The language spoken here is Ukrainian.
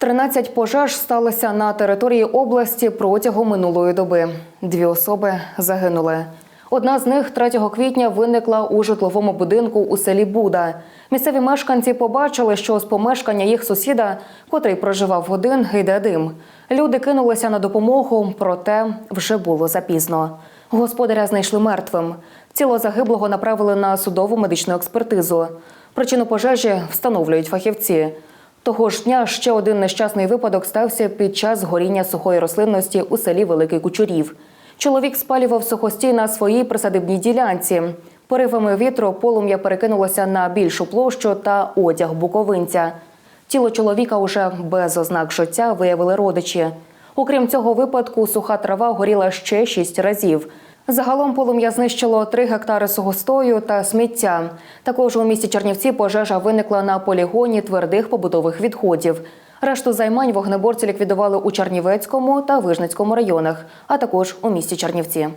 13 пожеж сталося на території області протягом минулої доби. Дві особи загинули. Одна з них 3 квітня виникла у житловому будинку у селі Буда. Місцеві мешканці побачили, що з помешкання їх сусіда, котрий проживав один, йде дим. Люди кинулися на допомогу, проте вже було запізно. Господаря знайшли мертвим. Тіло загиблого направили на судову медичну експертизу. Причину пожежі встановлюють фахівці. Того ж дня ще один нещасний випадок стався під час горіння сухої рослинності у селі Великий Кучурів. Чоловік спалював сухостій на своїй присадибній ділянці. Поривами вітру полум'я перекинулося на більшу площу та одяг буковинця. Тіло чоловіка уже без ознак життя виявили родичі. Окрім цього випадку, суха трава горіла ще шість разів. Загалом полум'я знищило три гектари сухостою та сміття. Також у місті Чернівці пожежа виникла на полігоні твердих побутових відходів. Решту займань вогнеборці ліквідували у Чернівецькому та Вижницькому районах, а також у місті Чернівці.